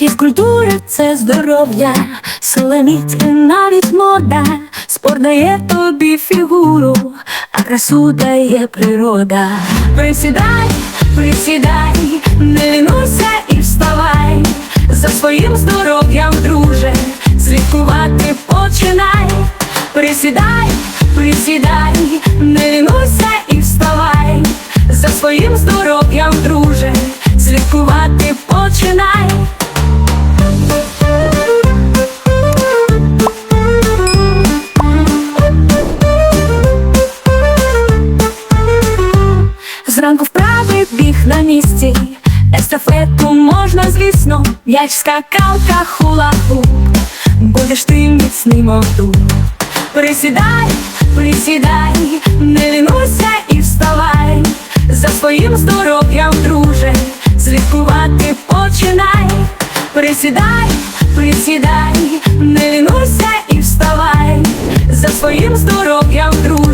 Фізкультура це здоров'я, силоміць навіть мода, спорт дає тобі фігуру, а красу дає природа. Присідай, присідай, не лінуйся і вставай, за своїм здоров'ям, друже, слідкувати починай. Присідай, присідай, не лінуйся і вставай, за своїм здоров'ям, друже, Зранку вправи біг на місці, естафету можна, звісно, м'яч, скакалка, хула-хуп, будеш ти міцний, мов дуб. Присідай, присідай, не лінуйся і вставай, за своїм здоров'ям, друже, слідкувати починай. Присідай, присідай, не лінуйся і вставай, за своїм здоров'ям, друже.